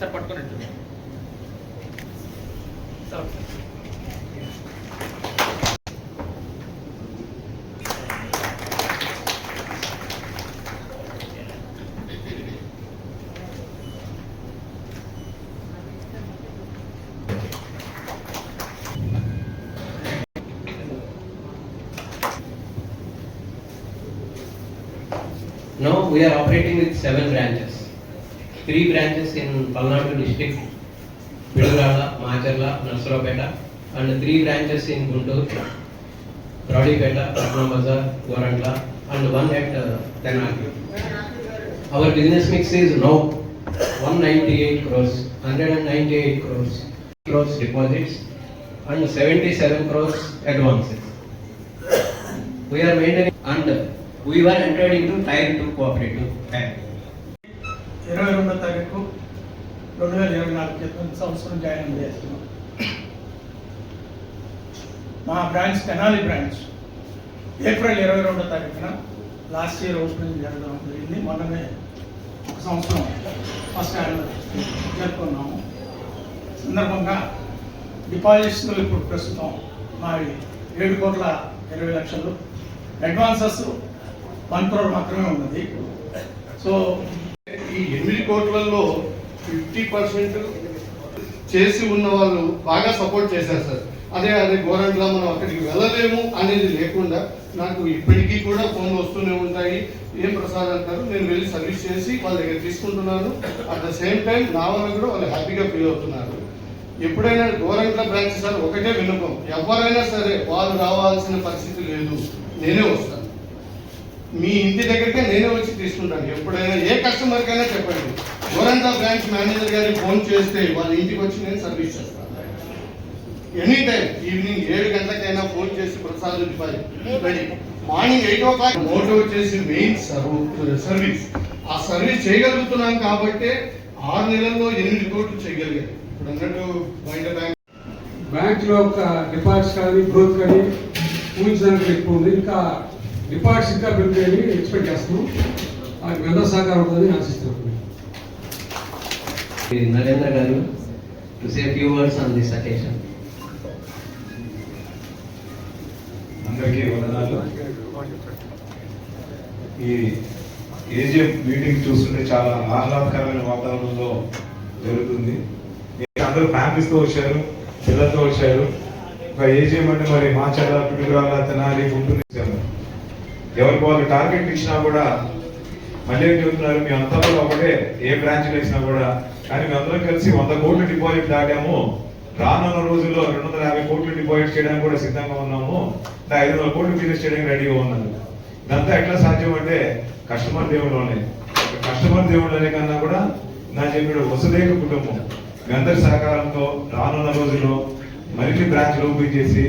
Sir పట్టుకొని sir Now we are operating with seven branches. Three branches in Palnadu district, Vidurala, Macherla, Narsarapeta, and three branches in Guntur, Raudipeta, Ratna Bazar, Warantla, and one at uh, Tenali. Our business mix is now 198 crores, 198 crores deposits, and 77 crores advances. We are maintaining, and we were entered into Tier 2 cooperative. ఇరవై రెండవ తారీఖు రెండు వేల ఇరవై నాలుగు క్రితం సంవత్సరం join చేస్తున్నాం మా బ్రాంచ్ తెనాలి బ్రాంచ్ ఏప్రిల్ ఇరవై రెండవ తారీఖున లాస్ట్ ఇయర్ ఓపెనింగ్ జరగడం జరిగింది మొన్ననే ఒక సంవత్సరం ఫస్ట్ యానివర్సరీ జరుపుకున్నాము సందర్భంగా డిపాజిట్స్లో ఇప్పుడు ప్రస్తుతం మావి ఏడు కోట్ల ఇరవై లక్షలు అడ్వాన్సెస్ వన్ క్రోడ్ మాత్రమే ఉన్నది సో ఈ ఎనిమిది కోట్లలో ఫిఫ్టీ పర్సెంట్ చేసి ఉన్న వాళ్ళు బాగా సపోర్ట్ చేశారు సార్ అదే అదే గోరంట్లా మనం అక్కడికి వెళ్ళలేము అనేది లేకుండా నాకు ఇప్పటికీ కూడా ఫోన్ వస్తూనే ఉంటాయి ఏం ప్రసాద్ అంటారు నేను వెళ్ళి సర్వీస్ చేసి వాళ్ళ దగ్గర తీసుకుంటున్నాను అట్ ద సేమ్ టైం నా వల్ల కూడా వాళ్ళు హ్యాపీగా ఫీల్ అవుతున్నారు ఎప్పుడైనా గోరంట్ల బ్రాంచ్ సార్ ఒకటే వినపం ఎవరైనా సరే వాళ్ళు రావాల్సిన పరిస్థితి లేదు నేనే వస్తాను మీ ఇంటి దగ్గరికే నేనే వచ్చి తీసుకుంటాను ఎప్పుడైనా ఏ కస్టమర్కైనా చెప్పండి గోరంటా బ్రాంచ్ మేనేజర్ గారికి ఫోన్ చేస్తే వాళ్ళ ఇంటికి వచ్చి నేను సర్వీస్ చేస్తాను ఎనీ టైం ఈవినింగ్ ఏడు గంటలకైనా ఫోన్ చేసి Prasad ready morning eight o'clock Moto వచ్చేసి మెయిన్ సర్వీస్ ఆ సర్వీస్ చేయగలుగుతున్నాం కాబట్టి ఆరు నెలల్లో ఎనిమిది కోట్లు చేయగలిగారు ఇప్పుడు అన్నట్టు బయట బ్యాంక్ బ్యాంక్లో ఒక డిపాజిట్ కానీ గ్రోత్ కానీ ఊహించడానికి ఎక్కువ ఉంది ఇంకా రిపోర్ట్స్ ఇంకా పెరుగుతాయని ఎక్స్పెక్ట్ చేస్తున్నాం వాటికి వెళ్ళ సహకారం ఉంటుందని ఆశిస్తున్నాం నరేంద్ర గారు to say few words on this occasion అందరికీ వందనాలు ఈ ఏజీఎఫ్ మీటింగ్ చూస్తుంటే చాలా ఆహ్లాదకరమైన వాతావరణంలో జరుగుతుంది అందరూ ఫ్యామిలీస్తో వచ్చారు పిల్లలతో వచ్చారు ఒక ఏజీఎం అంటే మరి మా చెల్ల పిల్లల తినాలి ఉంటుంది ఎవరికి వాళ్ళు టార్గెట్ ఇచ్చినా కూడా మళ్ళీ ఏం చెబుతున్నారు మీ అంతా ఒకటే ఏ బ్రాంచ్లు వేసినా కూడా కానీ మేమందరం కలిసి వంద కోట్లు డిపాజిట్ దాటాము రానున్న రోజుల్లో రెండు వందల యాభై కోట్లు డిపాజిట్ చేయడానికి కూడా సిద్ధంగా ఉన్నాము ఐదు వందల కోట్లు బిజినెస్ చేయడానికి రెడీగా ఉన్నాను ఇదంతా ఎట్లా సాధ్యం అంటే కస్టమర్ దేవుడులోనే కస్టమర్ దేవుడులోనే కన్నా కూడా నా చెప్పిన వసుదేక కుటుంబం మీ అందరి సహకారంతో రానున్న రోజుల్లో మరిన్ని బ్రాంచ్లు ఓపెన్ చేసి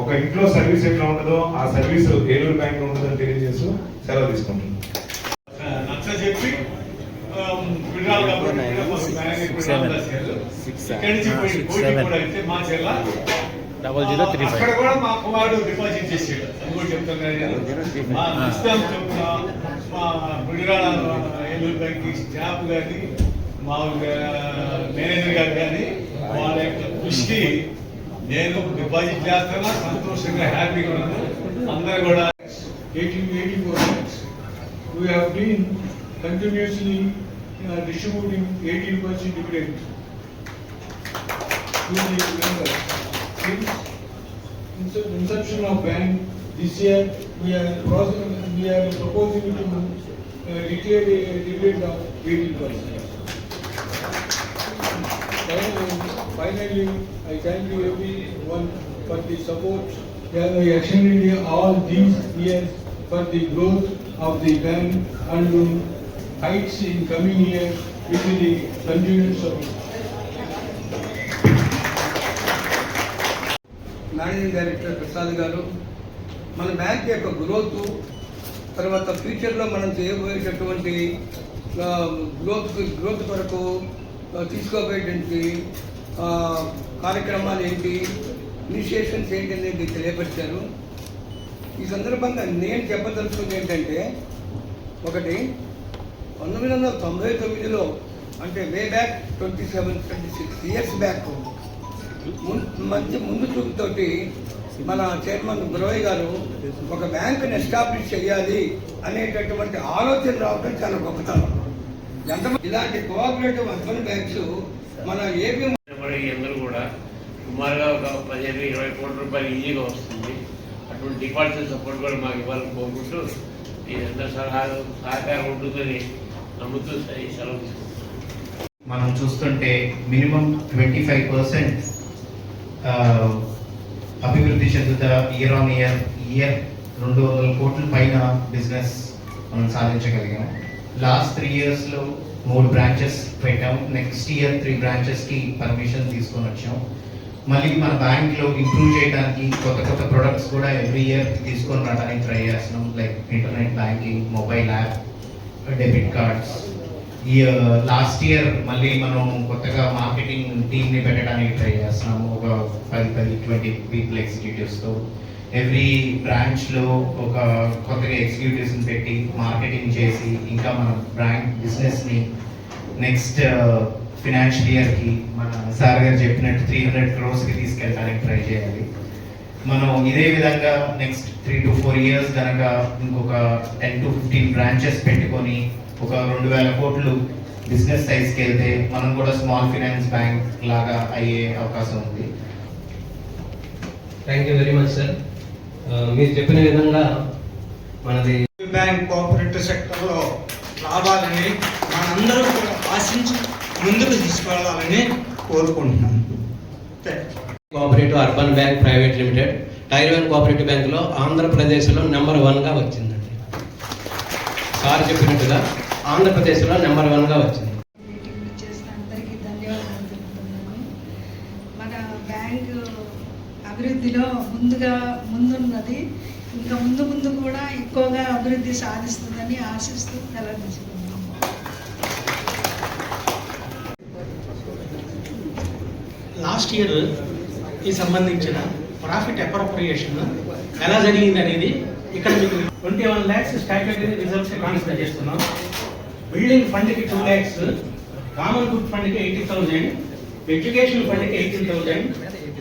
ఒక ఇంట్లో సర్వీస్ ఎట్లా ఉంటుందో ఆ సర్వీస్ ఏలూరు బ్యాంక్ లో ఉంటుందని తెలియజేస్తూ సెలవు తీసుకుంటున్నాను చెప్పి డబల్ జీరో త్రీ ఫైవ్ అక్కడ కూడా మా కుమారుడు డిపాజిట్ చేసాడు అది కూడా చెప్తాను మా ఇస్తాం చెప్తున్నా మా గుడిరాల ఏలూరు బ్యాంక్ స్టాఫ్ కానీ మా మేనేజర్ గారు కానీ వాళ్ళ యొక్క కృషికి నేను డిపాజిట్ చేస్తాను సంతోషంగా హ్యాపీగా ఉన్నాను అందరూ కూడా 1884 lakhs. We have been continuously uh, distributing 18% dividend to the members. Since ince- inception of bank, this year, we are crossing, we are proposing to uh, declare a dividend of 18%. Finally, I thank you everyone for the support that I extended all these years for the growth of the bank and heights in coming years with the continuance of managing director Prasad garu మన bank యొక్క growth తర్వాత ఫ్యూచర్లో మనం చేయబోయేటటువంటి ఆ, growth growth కొరకు ఆ, తీసుకోబోయేటువంటి ఆ, కార్యక్రమాలు ఏంటి ఇనిషియేషన్స్ ఏంటి అనేది తెలియపరిచారు ఈ సందర్భంగా నేను చెప్పదలుచుకుంది ఏంటంటే ఒకటి పంతొమ్మిది వందల తొంభై తొమ్మిదిలో అంటే way back twenty seven twenty six years back మంచి ముందు చూపుతోటి మన చైర్మన్ గురవయ్య గారు ఒక బ్యాంకుని ఎస్టాబ్లిష్ చేయాలి అనేటటువంటి ఆలోచన రావడం చాలా గొప్పతనం ఎంత ఇలాంటి కోఆపరేటివ్ అర్బన్ బ్యాంక్స్ మన ఏపీ వారికి అందరూ కూడా సుమారుగా ఒక పదిహేను ఇరవై కోట్ల రూపాయలు ఈజీగా వస్తుంది అటువంటి డిపార్ట్మెంట్ సపోర్ట్ కూడా మాకు ఇవ్వాలని కోరుకుంటూ ఎంత సలహాలు సహకారం ఉంటుందని నమ్ముతూ సెలవు మనం చూస్తుంటే మినిమం ట్వంటీ ఫైవ్ పర్సెంట్ అభివృద్ధి చెందుతా ఇయర్ ఆన్ ఇయర్ ఇయర్ రెండు వందల కోట్ల పైన బిజినెస్ మనం సాధించగలిగాం లాస్ట్ త్రీ ఇయర్స్లో మూడు బ్రాంచెస్ పెట్టాం నెక్స్ట్ ఇయర్ త్రీ బ్రాంచెస్కి పర్మిషన్ తీసుకొని వచ్చాం మళ్ళీ మన బ్యాంక్లో ఇంప్రూవ్ చేయడానికి కొత్త కొత్త ప్రొడక్ట్స్ కూడా ఎవ్రీ ఇయర్ తీసుకొని రావడానికి ట్రై చేస్తున్నాం like internet banking mobile app debit cards ఈ లాస్ట్ uh, ఇయర్ మళ్ళీ మనం కొత్తగా మార్కెటింగ్ టీమ్ని పెట్టడానికి ట్రై చేస్తున్నాము ఒక పది పది ట్వంటీ పీపుల్ ఎగ్జిక్యూటివ్స్తో ఎవ్రీ బ్రాంచ్లో ఒక కొత్తగా ఎగ్జిక్యూటివ్స్ని పెట్టి మార్కెటింగ్ చేసి ఇంకా మన బ్రాంచ్ బిజినెస్ని నెక్స్ట్ ఫినాన్షియల్ ఇయర్కి మన సార్ గారు చెప్పినట్టు త్రీ హండ్రెడ్ క్రోర్స్కి తీసుకెళ్ళడానికి ట్రై చేయాలి మనం ఇదే విధంగా next three to four years కనుక ఇంకొక టెన్ టు ఫిఫ్టీన్ బ్రాంచెస్ పెట్టుకొని ఒక రెండు వేల కోట్లు బిజినెస్ సైజ్కి వెళ్తే మనం కూడా స్మాల్ ఫినాన్స్ బ్యాంక్ లాగా అయ్యే అవకాశం ఉంది thank you very much sir మీరు చెప్పిన విధంగా మనది బ్యాంక్ కోఆపరేటివ్ లో లాభాలని మనందరూ కూడా ఆశించి ముందుకు తీసుకెళ్లాలని కోరుకుంటున్నాను cooperative urban bank private limited tier one cooperative Andhra Pradesh ఆంధ్రప్రదేశ్లో నెంబర్ వన్గా వచ్చిందండి సార్ చెప్పినట్టుగా ఆంధ్రప్రదేశ్లో నెంబర్ వన్గా వచ్చింది అభివృద్ధిలో ముందుగా ముందున్నది ఇంకా ముందు ముందు కూడా ఎక్కువగా అభివృద్ధి సాధిస్తుందని ఆశిస్తూ తెలవించుకుంటున్నాను లాస్ట్ ఇయర్ కి సంబంధించిన ప్రాఫిట్ అప్రోప్రియేషన్ ఎలా జరిగింది అనేది ఇక్కడ మీకు twenty one lakhs statutory reserves transfer చేస్తున్నాం బిల్డింగ్ ఫండ్కి టూ ల్యాక్స్ కామన్ గుడ్ ఫండ్కి ఎయిటీ థౌజండ్ ఎడ్యుకేషన్ ఫండ్కి ఎయిటీన్ థౌజండ్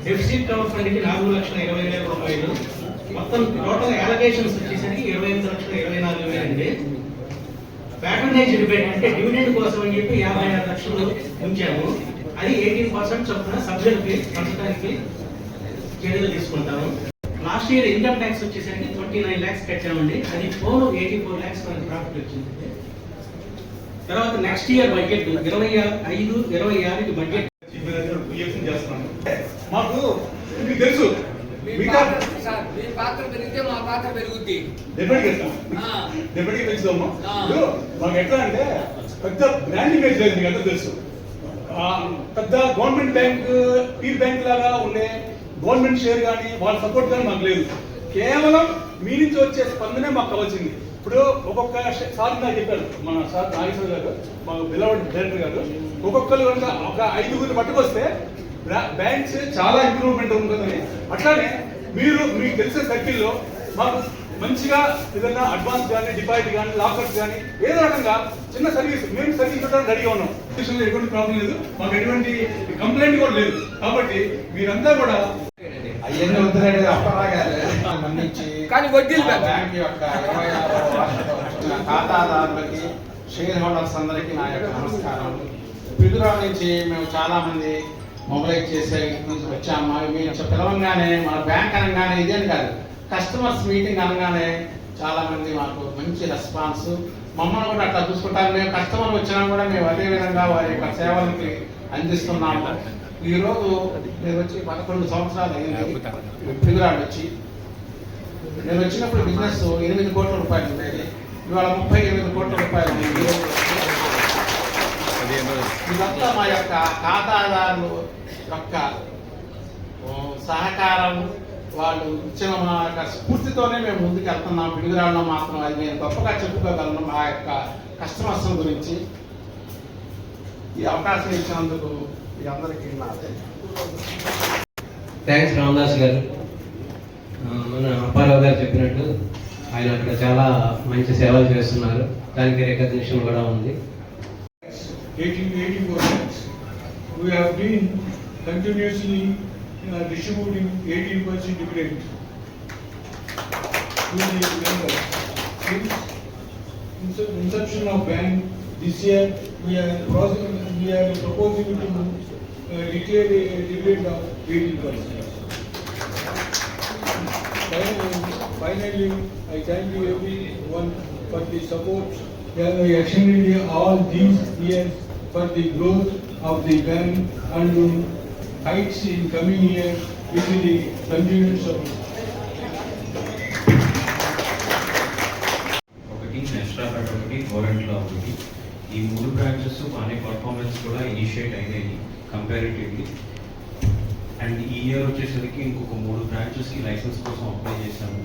డెఫిసిట్ అవసరానికి నాలుగు లక్షల ఇరవై వేల రూపాయలు మొత్తం టోటల్ అలొకేషన్స్ వచ్చేసరికి ఇరవై ఐదు లక్షల ఇరవై నాలుగు అండి ప్యాటర్నైజ్ డిబేట్ అంటే డివిడెండ్ కోసం అని చెప్పి యాభై ఆరు లక్షలు ఉంచాము అది ఎయిటీన్ పర్సెంట్ చొప్పున సబ్జెక్ట్కి ప్రస్తుతానికి చర్యలు తీసుకుంటాము లాస్ట్ ఇయర్ ఇన్కమ్ ట్యాక్స్ వచ్చేసరికి ట్వంటీ నైన్ ల్యాక్స్ కట్టామండి అది ఫోన్ ఎయిటీ ఫోర్ ల్యాక్స్ మనకి ప్రాఫిట్ వచ్చింది తర్వాత నెక్స్ట్ ఇయర్ బడ్జెట్ ఇరవై ఐదు ఇరవై ఆరుకి బడ్జెట్ మాకు మీకు తెలుసు మీ పాత్ర పెరిగితే మా పాత్ర పెరుగుద్ది డెప్యూటీ పెంచుదాము మాకు ఎట్లా అంటే పెద్ద బ్రాండ్ ఇమేజ్ లేదు మీకు తెలుసు పెద్ద గవర్నమెంట్ బ్యాంక్ ఈ బ్యాంక్ లాగా ఉండే గవర్నమెంట్ షేర్ కానీ వాళ్ళ సపోర్ట్ కానీ మాకు లేదు కేవలం మీ నుంచి వచ్చే స్పందనే మాకు కావాల్సింది ఇప్పుడు ఒక్కొక్క సార్ నాకు చెప్పారు మన సార్ నాగేశ్వర గారు మా బిలవడ్ డైరెక్టర్ గారు ఒక్కొక్కరు కనుక ఒక ఐదుగురు పట్టుకొస్తే బ్యాంక్స్ చాలా ఇంప్రూవ్మెంట్ ఉంటుందని అట్లానే మీరు మీకు తెలిసే సర్కిల్లో మాకు మంచిగా ఏదైనా అడ్వాన్స్ కానీ డిపాజిట్ కానీ లాకర్స్ కానీ ఏదో రకంగా చిన్న సర్వీస్ మేము సర్వీస్ ఇవ్వడానికి రెడీగా ఉన్నాం ఎటువంటి ప్రాబ్లం లేదు మాకు ఎటువంటి కంప్లైంట్ కూడా లేదు కాబట్టి మీరంతా కూడా అవన్నీ వద్దులేదు అప్పరాగాలి కానీ వడ్డీలు బ్యాంక్ యొక్క ఇరవై ఖాతాదారులకి షేర్ హోల్డర్స్ అందరికీ నా యొక్క నమస్కారం పిదురా నుంచి మేము చాలామంది మొబైల్ చేసే నుంచి వచ్చామా మీరు పిలవంగానే మన బ్యాంక్ అనగానే ఇదేం కాదు కస్టమర్స్ మీటింగ్ అనగానే చాలామంది మాకు మంచి రెస్పాన్స్ మమ్మల్ని కూడా అట్లా చూసుకుంటారు మేము కస్టమర్ వచ్చినా కూడా మేము అదే విధంగా వారి యొక్క సేవలకి అందిస్తున్నాము ఈరోజు నేను వచ్చి పదకొండు సంవత్సరాలు అయింది పిల్లరాడు వచ్చి నేను వచ్చినప్పుడు బిజినెస్ ఎనిమిది కోట్ల రూపాయలు ఉండేది ఇవాళ ముప్పై ఎనిమిది కోట్ల రూపాయలు ఇదంతా మా యొక్క ఖాతాదారులు యొక్క సహకారం వాళ్ళు ఇచ్చిన మా యొక్క స్ఫూర్తితోనే మేము ముందుకు వెళ్తున్నాం పిడుగురాళ్ళం మాత్రం అది నేను గొప్పగా చెప్పుకోగలను మా యొక్క కస్టమర్స్ గురించి ఈ అవకాశం ఇచ్చినందుకు మీ అందరికీ థ్యాంక్స్ రామదాస్ గారు మన అప్పారావు గారు చెప్పినట్టు ఆయన అక్కడ చాలా మంచి సేవలు చేస్తున్నారు దానికి రికగ్నిషన్ కూడా ఉంది 1884 we continuously uh, distributing 18% dividend to the members. Since inception of bank this year, we are crossing, we are proposing to uh, declare a dividend of 18%. Finally, I thank you everyone for the support they have extended all these years for the growth of the bank and heights in coming year due to the continuance of ఒకటి నష్టాపేట ఒకటి ఒకటి ఈ మూడు branches బాగానే performance కూడా initiate అయినాయి comparatively and ఈ year వచ్చేసరికి ఇంకొక మూడు బ్రాంచెస్కి లైసెన్స్ కోసం అప్లై చేశాను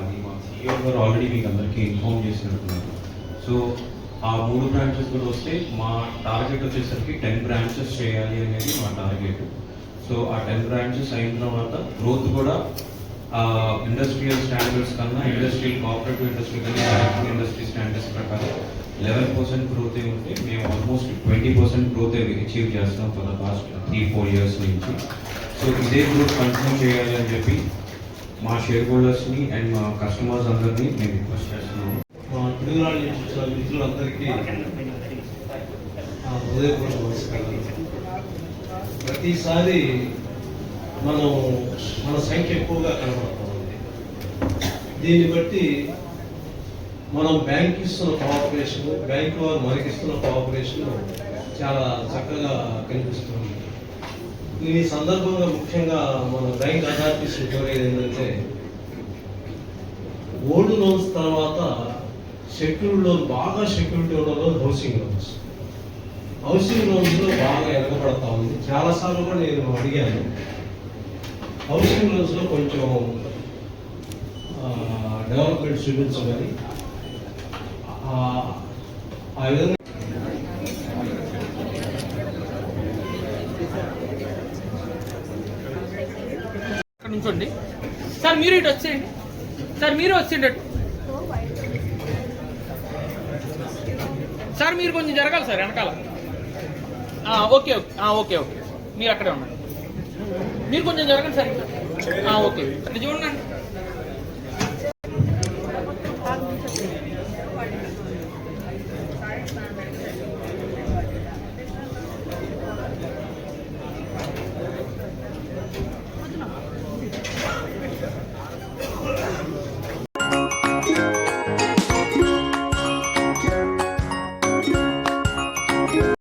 అది మా సీఈఓ గారు ఆల్రెడీ మీకు అందరికీ ఇన్ఫామ్ చేసినట్టున్నారు సో ఆ మూడు బ్రాంచెస్ కూడా వస్తే మా టార్గెట్ వచ్చేసరికి టెన్ బ్రాంచెస్ చేయాలి అనేది మా టార్గెట్ సో ఆ టెన్ బ్రాంచెస్ అయిన తర్వాత గ్రోత్ కూడా ఇండస్ట్రియల్ స్టాండర్డ్స్ కన్నా ఇండస్ట్రియల్ కోఆపరేటివ్ ఇండస్ట్రీ కన్నా ఇండస్ట్రీ స్టాండర్డ్స్ ప్రకారం లెవెన్ పర్సెంట్ గ్రోత్ ఉంటే మేము almost twenty percent growth achieve చేస్తాం for the past three four years నుంచి సో ఇదే గ్రోత్ కంటిన్యూ చేయాలి అని చెప్పి మా షేర్ హోల్డర్స్ని అండ్ మా కస్టమర్స్ అందరినీ మేము రిక్వెస్ట్ చేస్తున్నాము మిత్రులందరికీ హృదయపూర్వక నమస్కారాలు ప్రతిసారి మనం మన సంఖ్య ఎక్కువగా కనబడుతుంది దీన్ని బట్టి మనం బ్యాంక్ ఇస్తున్న కోఆపరేషన్ బ్యాంక్ వారు మనకి ఇస్తున్న కోఆపరేషన్ చాలా చక్కగా కనిపిస్తుంది ఈ సందర్భంగా ముఖ్యంగా మన బ్యాంక్ అథారిటీస్ ఏంటంటే ఓల్డ్ లోన్స్ తర్వాత సెక్యూర్డ్ లోన్ బాగా సెక్యూరిటీ లోన్లో హౌసింగ్ లోన్స్ హౌసింగ్ లోన్స్లో బాగా ఎరగబడతా ఉంది చాలాసార్లు కూడా నేను అడిగాను హౌసింగ్ లోన్స్లో కొంచెం డెవలప్మెంట్ చూపించమని ఆ విధంగా సార్ మీరు ఇటు వచ్చేయండి సార్ మీరు వచ్చేయండి సార్ మీరు కొంచెం జరగాలి సార్ వెనకాల ఓకే ఓకే ఓకే ఓకే మీరు అక్కడే ఉండండి మీరు కొంచెం జరగండి సార్ ఓకే చూడండి